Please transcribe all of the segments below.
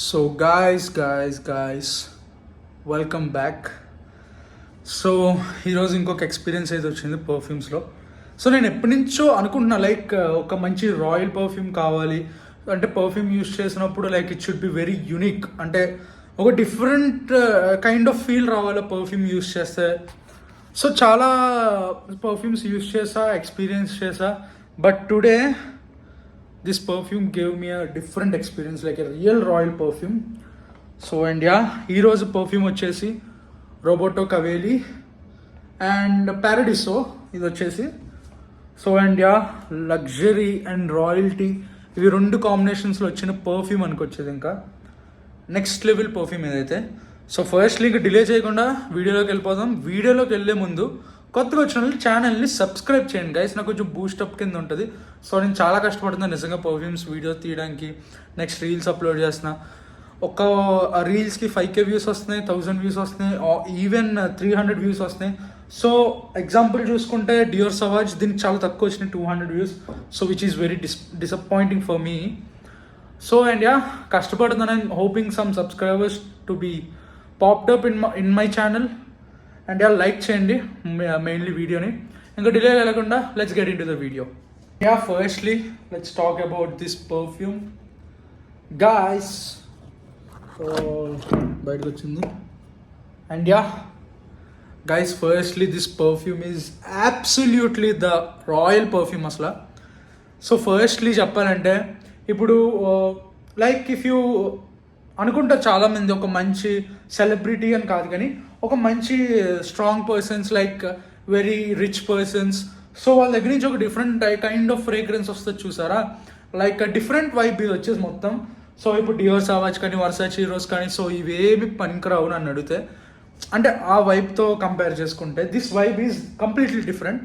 So guys guys guys welcome back so ఈరోజు ఇంకొక experience అయితే వచ్చింది పర్ఫ్యూమ్స్లో సో నేను ఎప్పటి నుంచో అనుకుంటున్నా లైక్ uh, ఒక మంచి రాయల్ పర్ఫ్యూమ్ కావాలి. అంటే పర్ఫ్యూమ్ యూస్ చేసినప్పుడు like it should be very unique అంటే ఒక డిఫరెంట్ కైండ్ ఆఫ్ ఫీల్ రావాలి పర్ఫ్యూమ్ యూస్ చేస్తే. సో చాలా పర్ఫ్యూమ్స్ యూస్ చేసా ఎక్స్పీరియన్స్ చేసా. But today this perfume gave me a different experience like a real royal perfume so and yeah ఈరోజు perfume వచ్చేసి Roberto Cavalli and Paradiso ఇది వచ్చేసి. So and yeah luxury and royalty ఇవి రెండు కాంబినేషన్స్లో వచ్చిన పర్ఫ్యూమ్ అనుకొచ్చేది ఇంకా. నెక్స్ట్ లెవెల్ పర్ఫ్యూమ్ ఏదైతే. సో ఫస్ట్ లింక్ డిలే చేయకుండా వీడియోలోకి వెళ్ళిపోదాం. వీడియోలోకి వెళ్ళే ముందు కొత్తగా వచ్చిన వాళ్ళు ఛానల్ని సబ్స్క్రైబ్ చేయండి. గైస్ నాకు కొంచెం బూస్టప్ కింద ఉంటుంది. సో నేను చాలా కష్టపడుతున్నాను నిజంగా పర్ఫ్యూమ్స్ వీడియో తీయడానికి నెక్స్ట్ రీల్స్ అప్లోడ్ చేస్తున్నా. ఒక రీల్స్కి ఫైవ్ కే వ్యూస్ వస్తున్నాయి థౌజండ్ వ్యూస్ వస్తున్నాయి ఈవెన్ త్రీ హండ్రెడ్ వ్యూస్ వస్తున్నాయి. సో ఎగ్జాంపుల్ చూసుకుంటే డియోర్ సవాజ్ దీనికి చాలా తక్కువ వచ్చినాయి two hundred views so which is very dis disappointing for me so and yeah కష్టపడుతున్నాను and hoping some subscribers to be popped up in my in my channel and yeah like చేయండి mainly వీడియోని. ఇంకా delay లేకుండా let's get in to the video yeah firstly let's talk about this perfume guys బయటకు వచ్చింది and yeah guys firstly this perfume is absolutely the royal perfume అసలు. So firstly చెప్పాలంటే ఇప్పుడు like if you అనుకుంటా చాలామంది ఒక మంచి సెలబ్రిటీ అని కాదు కానీ ఒక మంచి strong persons like very rich persons so వాళ్ళ దగ్గర నుంచి ఒక డిఫరెంట్ కైండ్ ఆఫ్ ఫ్రేగ్రెన్స్ వస్తుంది చూసారా? లైక్ డిఫరెంట్ వైబ్ ఇది వచ్చేసి మొత్తం. సో ఇప్పుడు డియోర్ సావాజ్ కానీ వర్సా చీరోస్ కానీ సో ఇవేమి పనికిరావు నన్ను అడిగితే. అంటే ఆ వైబ్తో కంపేర్ చేసుకుంటే this vibe is completely different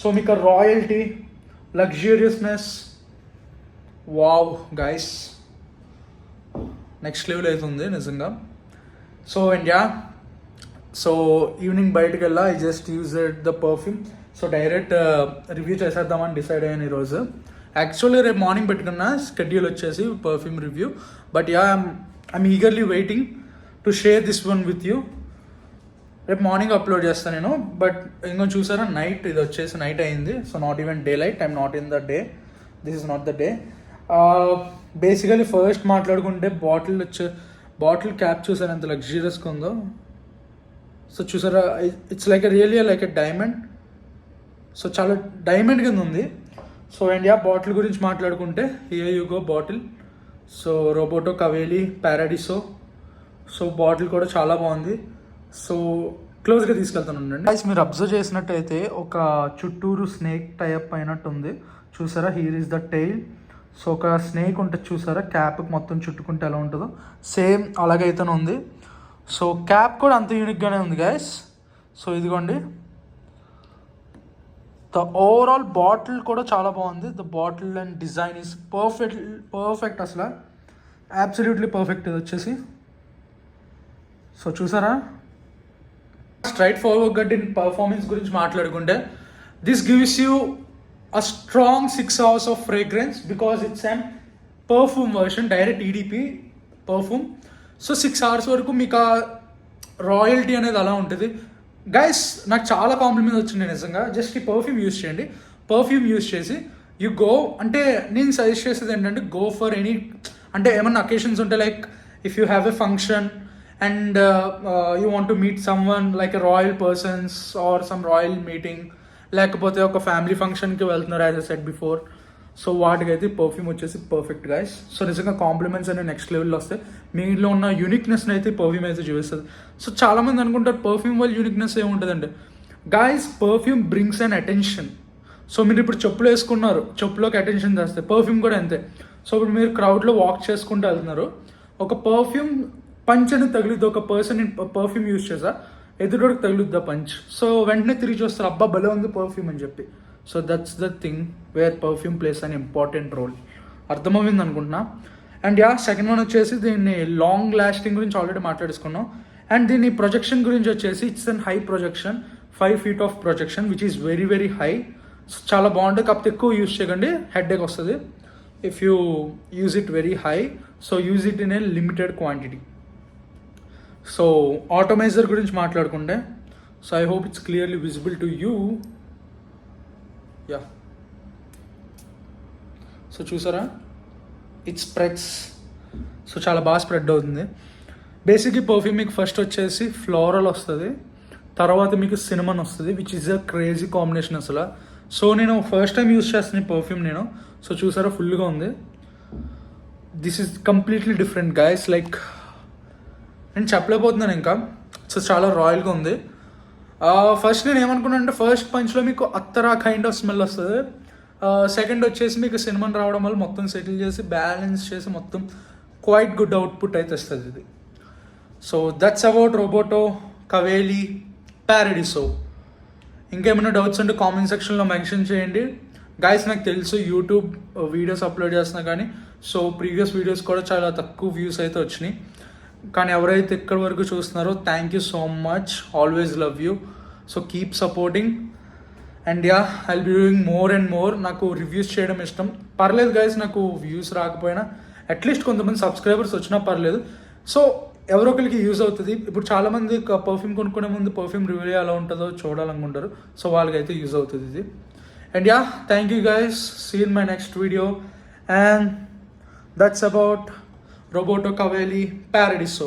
so మీకు royalty luxuriousness wow guys next level అవుతుంది నిజంగా. So and yeah so evening బయటకు వెళ్ళా I just use the perfume so direct review చేసేద్దామని డిసైడ్ అయ్యాను ఈరోజు. యాక్చువల్లీ రేపు మార్నింగ్ పెట్టుకున్న. స్కెడ్యూల్ వచ్చేసి perfume review but yeah I'm eagerly waiting to share this one with you రేపు మార్నింగ్ అప్లోడ్ చేస్తాను నేను. బట్ ఇంకో చూసారా? నైట్ ఇది వచ్చేసి నైట్ అయింది. So not even daylight I'm not in the day this is not the day basically first మాట్లాడుకుంటే bottle వచ్చే బాటిల్ క్యాప్ చూసారు ఎంత లగ్జరియస్గా ఉందో? సో చూసారా it's like a really like a diamond so చాలా డైమండ్ కింద ఉంది. సో అండ్ యా బాటిల్ గురించి మాట్లాడుకుంటే here you go bottle so Roberto Cavalli Paradiso. So bottle కూడా చాలా బాగుంది. సో క్లోజ్గా తీసుకెళ్తాను ఉండండి. గైస్ మీరు అబ్జర్వ్ చేసినట్టయితే ఒక చుట్టూరు స్నేక్ టైప్ అయినట్టు ఉంది. చూసారా here is the tail so ఒక స్నేక్ ఉంటుంది చూసారా క్యాప్ మొత్తం చుట్టుకుంటే ఎలా ఉంటుందో. సేమ్ అలాగైతేనే ఉంది. సో క్యాప్ కూడా అంత యూనిక్గానే ఉంది గైస్ సో ఇదిగోండి. ద ఓవరాల్ బాటిల్ కూడా చాలా బాగుంది. The bottle and design is perfect perfect అసలు. అబ్సల్యూట్లీ పర్ఫెక్ట్ ఇది వచ్చేసి. సో చూసారా? స్ట్రైట్ ఫార్వర్డ్ ఇన్ పర్ఫార్మెన్స్ గురించి మాట్లాడుకుంటే this gives you a strong six hours of fragrance because it's and perfume version direct EDP perfume so six hours వరకు మీకు ఆ royalty అనేది అలా ఉంటుంది. గైస్ నాకు చాలా కాంప్లిమెంట్స్ వచ్చింది నిజంగా. జస్ట్ ఈ పర్ఫ్యూమ్ యూస్ చేయండి. పర్ఫ్యూమ్ యూస్ చేసి యు గో అంటే నేను సజెస్ట్ చేసేది ఏంటంటే గో ఫర్ ఎనీ అంటే ఏమన్నా అకేషన్స్ ఉంటే like if you have a function and you want to meet someone like a royal persons or some royal meeting లేకపోతే ఒక ఫ్యామిలీ ఫంక్షన్కి వెళ్తున్నారు as a set before so వాటికైతే పర్ఫ్యూమ్ వచ్చేసి perfect guys so నిజంగా compliments అనేవి next లెవెల్లో వస్తాయి. మీలో ఉన్న యూనిక్నెస్ని అయితే పర్ఫ్యూమ్ అయితే చూపిస్తుంది. సో చాలామంది అనుకుంటారు పర్ఫ్యూమ్ వల్ల యూనిక్నెస్ ఏముంటుందండి? Guys perfume brings and attention so మీరు ఇప్పుడు చెప్పులు వేసుకున్నారు చెప్పులోకి అటెన్షన్ చేస్తే పర్ఫ్యూమ్ కూడా అంతే. సో ఇప్పుడు మీరు క్రౌడ్లో వాక్ చేసుకుంటూ వెళ్తున్నారు. ఒక పర్ఫ్యూమ్ పంచ్ అని తగిలిద్ది? ఒక పర్సన్ పర్ఫ్యూమ్ యూజ్ చేసా? ఎదురుడికి తగులుద్దా పంచ్ సో వెంటనే తిరిగి చూస్తారు అబ్బా భలే ఉంది పర్ఫ్యూమ్ అని చెప్పి. So that's the thing where perfume plays an important role అర్థమైంది అనుకుంటున్నా? అండ్ యా సెకండ్ వన్ వచ్చేసి దీన్ని లాంగ్ లాస్టింగ్ గురించి ఆల్రెడీ మాట్లాడేసుకున్నాం. అండ్ దీని ప్రొజెక్షన్ గురించి వచ్చేసి it's an high projection five feet of projection which is very very high చాలా బాగుంటుంది. కాకపోతే ఎక్కువ యూజ్ చేయకండి. హెడ్ ఎక్ వస్తుంది. If you use it very high so use it in a limited quantity so atomiser గురించి మాట్లాడుకుంటే so I hope it's clearly visible to you yeah so చూసారా? It spreads so చాలా బాగా spread అవుతుంది. Basic ఈ perfume మీకు first వచ్చేసి floral వస్తుంది. తర్వాత మీకు సినిమన్ వస్తుంది which is a crazy combination అసలు. సో నేను ఫస్ట్ టైం యూస్ చేస్తున్న ఈ పర్ఫ్యూమ్ నేను. సో చూసారా? ఫుల్గా ఉంది. This is completely different guys like నేను చెప్పలేకపోతున్నాను ఇంకా. సో చాలా రాయల్గా ఉంది. ఫస్ట్ నేను ఏమనుకున్నాను అంటే ఫస్ట్ పంచ్లో మీకు అత్తరా కైండ్ ఆఫ్ స్మెల్ వస్తుంది. సెకండ్ వచ్చేసి మీకు సినిమాని రావడం వల్ల మొత్తం సెటిల్ చేసి బ్యాలెన్స్ చేసి మొత్తం క్వైట్ గుడ్ అవుట్పుట్ అయితే వస్తుంది ఇది. So that's about Roberto Cavalli Paradiso ఇంకేమైనా డౌట్స్ ఉంటే కామెంట్ సెక్షన్లో మెన్షన్ చేయండి. గాయస్ నాకు తెలుసు యూట్యూబ్ వీడియోస్ అప్లోడ్ చేస్తున్నా కానీ సో ప్రీవియస్ వీడియోస్ కూడా చాలా తక్కువ వ్యూస్ అయితే వచ్చినాయి. కానీ ఎవరైతే ఇక్కడి వరకు చూస్తున్నారో thank you so much always love you so keep supporting and yeah I be doing more and more నాకు రివ్యూస్ చేయడం ఇష్టం. పర్లేదు గైస్ నాకు వ్యూస్ రాకపోయినా అట్లీస్ట్ కొంతమంది సబ్స్క్రైబర్స్ వచ్చినా పర్లేదు. సో ఎవరో ఒకరికి యూజ్ అవుతుంది. ఇప్పుడు చాలామంది పర్ఫ్యూమ్ కొనుక్కునే ముందు పర్ఫ్యూమ్ రివ్యూ ఎలా ఉంటుందో చూడాలనుకుంటారు. సో వాళ్ళకైతే యూజ్ అవుతుంది ఇది. And yeah thank you guys seen my next video and that's about Roberto Cavalli Paradiso